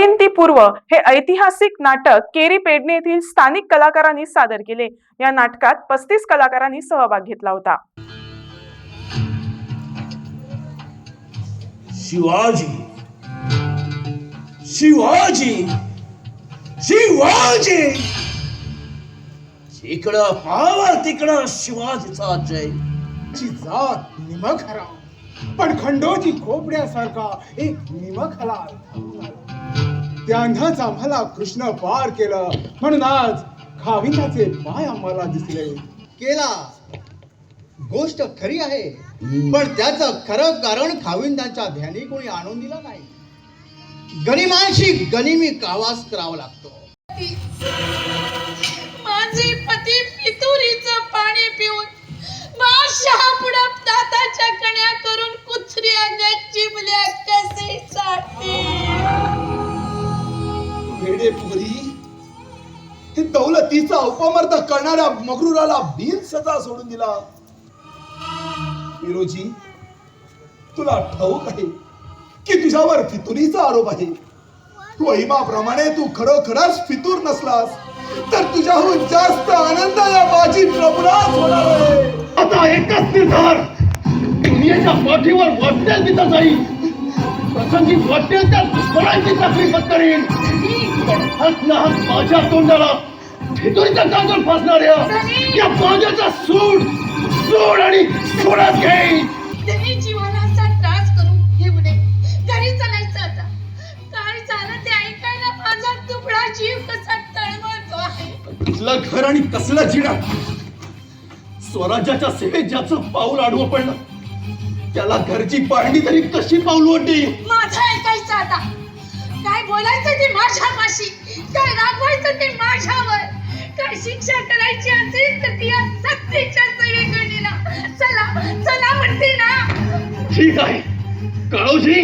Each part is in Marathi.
करीन पूर्व हे ऐतिहासिक नाटक केरी पेडणे येथील स्थानिक कलाकारांनी सादर केले. या नाटकात पस्तीस कलाकारांनी सहभाग घेतला होता. शिवाजी. शिवाजी. शिवाजी. इकडं पावर तिकडं शिवाजीचा जय. ची जात निमखरा. पण खंडोजी खोपड्यासारखा एक निमखला. त्यांनाच आम्हाला कृष्ण पार केलं. म्हणून आज खाविंदाचे पाय आम्हाला दिसले. केला. गोष्ट खरी आहे. पण त्याचं खरं कारण खाविंदांच्या ध्यानी कोणी आणून दिलं नाही. गनिमांशी गनिमी कावास करावा लागतो. वेडे पोरी हे दौलतीचा अपमर्द करणाऱ्या मगरुराला बिन सजा सोडून दिला. विरोजी तुला ठाऊक आहे की तुझ्यावर फितुरीचा आरोप आहे. वहिमाप्रमाणे तू खरोखरच फितूर नसलास तर तुझ्याहून जास्त आनंद या बाजी प्रभुलाच होणार आहे. आता एकच निर्धार. दुनियेच्या पाठीवर वाटेल तिथं जाईल. प्रसंगी वाटेल त्या दुश्मनांची तकलीफ करीन पण ना हात माझ्या तोंडाला भितुरीचा काजल फासणाऱ्या या माझ्याचा सूड सूड आणि सोडात घेईन त्यांनी जीवाला असा त्रास करून घेऊ नये. घरी चालायचं आता. काय झालं ते ऐकायला माझा तुकडा जीव कसा तळमळतो आहे. कसलं घर आणि कसलं जिणं? स्वराज्याच्या सेवेत ज्याचं पाऊल आडवं पडलं त्याला घरची पाहणी तरी कशी पाऊल ओढली? माझं ऐकायचं आता. बोलायचं ते माझ्या माशी काय रागवायचं ते माझ्यावर? काय शिक्षा करायची असेल तर ती या सक्तीच्या सेवेकडीला चला चला म्हणते ना. ठीक आहे. काळोजी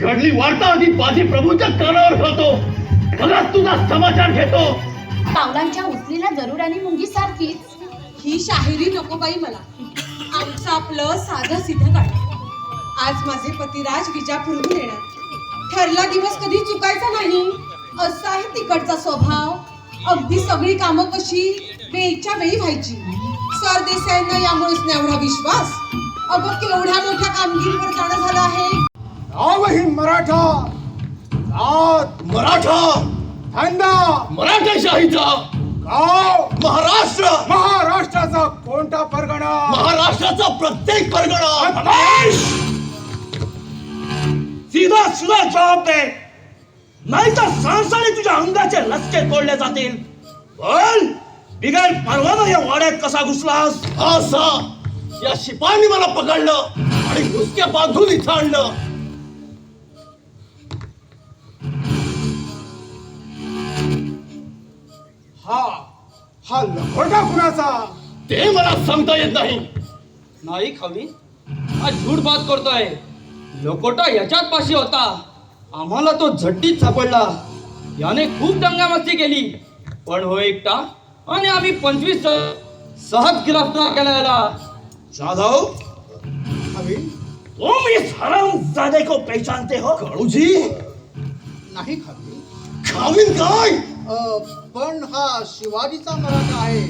घडली वार्ता आधी बाजी प्रभूच्या कानावर घालतो. तुझा समाचार घेतो. पावलांच्या उचलीला जरूर आणि मुंगी सारखीच ही शाहिरी नको बाई मला. आमचं आपलं साधं सिधं काढ. आज माझे पतिराज विजापूरहून येणार. ठरला दिवस कधी चुकायचा नाही. असा आहे तिकडचा स्वभाव. अगदी सगळी कामं कशी वेळच्या वेळी व्हायची. सरदेसाईंना यामुळेच एवढा विश्वास. अगं केवढ्या मोठ्या कामगिरीवर जाणं झालं आहे. ही मराठा. जात मराठा. धंदा मराठा गाव महाराष्ट्र. महाराष्ट्राचा कोणता परगणा? महाराष्ट्राचा प्रत्येक परगणा. सुद्धा जबाब दे. नाही तर सांसाने तुझ्या अंगाचे लचके तोडले जातील. बोल बिगर परवाना या वाड्यात कसा घुसलास? असा या शिपायांनी मला पकडलं आणि घुसक्या बांधून इथं आणलं. हा हा लखोटा कुणाचा? ते मला सांगता येत नाही. नाही खावी हा झूट बात करतोय. लोकोटा याच्यात पाशी होता. आम्हाला तो झट्टीत सापडला. याने खूप दंगामस्ती केली. पण हो एकटा आणि आम्ही पंचवीस सहज गिरफ्तार केला याला जाधव हवी तुम इस हरामजादे को पहचानते हो? काळूजी? नाही खावी. खावीन काय? अ, पण हा शिवाजीचा मराठा आहे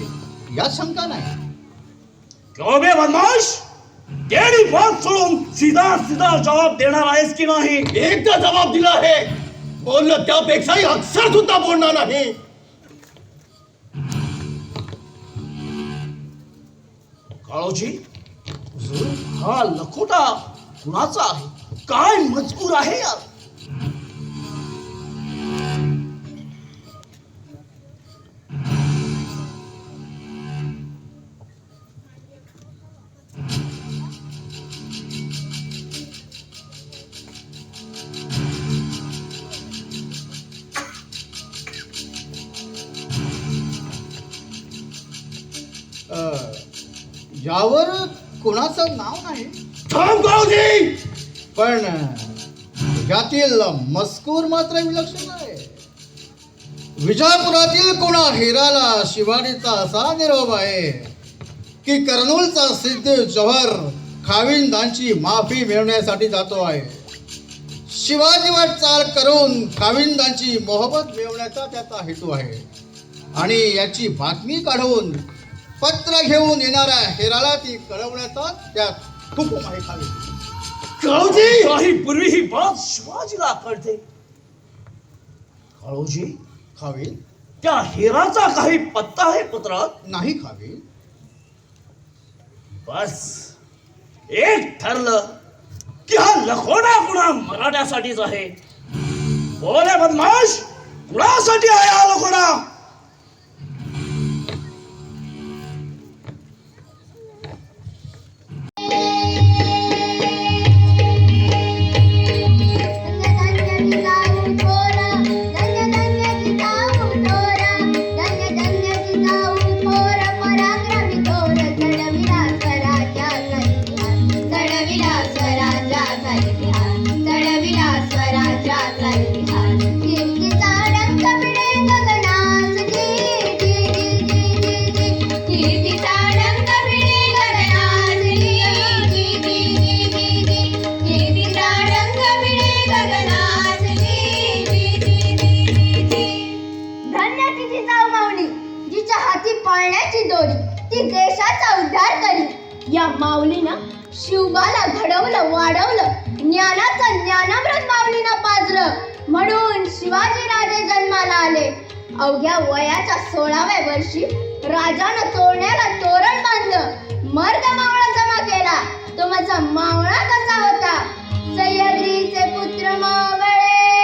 यात शंका नाही. क्यों बे बदमाश! तेरी बात सोडून सीधा सीधा जवाब देणार आहेस की नाही? एकदा जबाब दिला आहे. बोललं त्यापेक्षाही अक्षर सुद्धा बोलणार नाही. काळोजी हा लखोटा कुणाचा आहे? काय मजकूर आहे यार? यावर कोणाचं नाव नाही. पण यातील मजकूर मात्र विलक्षण आहे. विजापुरातील कोणा हिराला शिवाजीचा असा निरोप आहे की कर्नूलचा सिद्ध जव्हर खाविंदांची माफी मिळवण्यासाठी जातो आहे. शिवाजीवर चाल करून काविंदांची मोहबत मिळवण्याचा त्याचा हेतू आहे. आणि याची बातमी काढून पत्र घेऊन येणाऱ्या हेराला ती कळवण्याचा त्यात हुकूम आहे खाली. काळूजी काही पूर्वी ही बात शिवाजीला कळते. काळोजी खावी. त्या हिराचा काही पत्ता आहे पत्रात? नाही खावी. बस. एक ठरलं की हा लखोडा कुणा मराठ्यासाठीच आहे. बोले बदमाश कुणासाठी आहे हा लखोडा करण्याची दोरी. ती देशाचा उद्धार करी. या माऊलीनं शिवबाला घडवलं वाढवलं ज्ञानाचं ज्ञानामृत माऊलीनं पाजलं. म्हणून शिवाजी राजे जन्माला आले. अवघ्या वयाच्या सोळाव्या वर्षी राजानं तोरण्याला तोरण बांधलं. मर्द मावळा जमा केला. तो माझा मावळा कसा होता? सह्याद्रीचे पुत्र मावळे.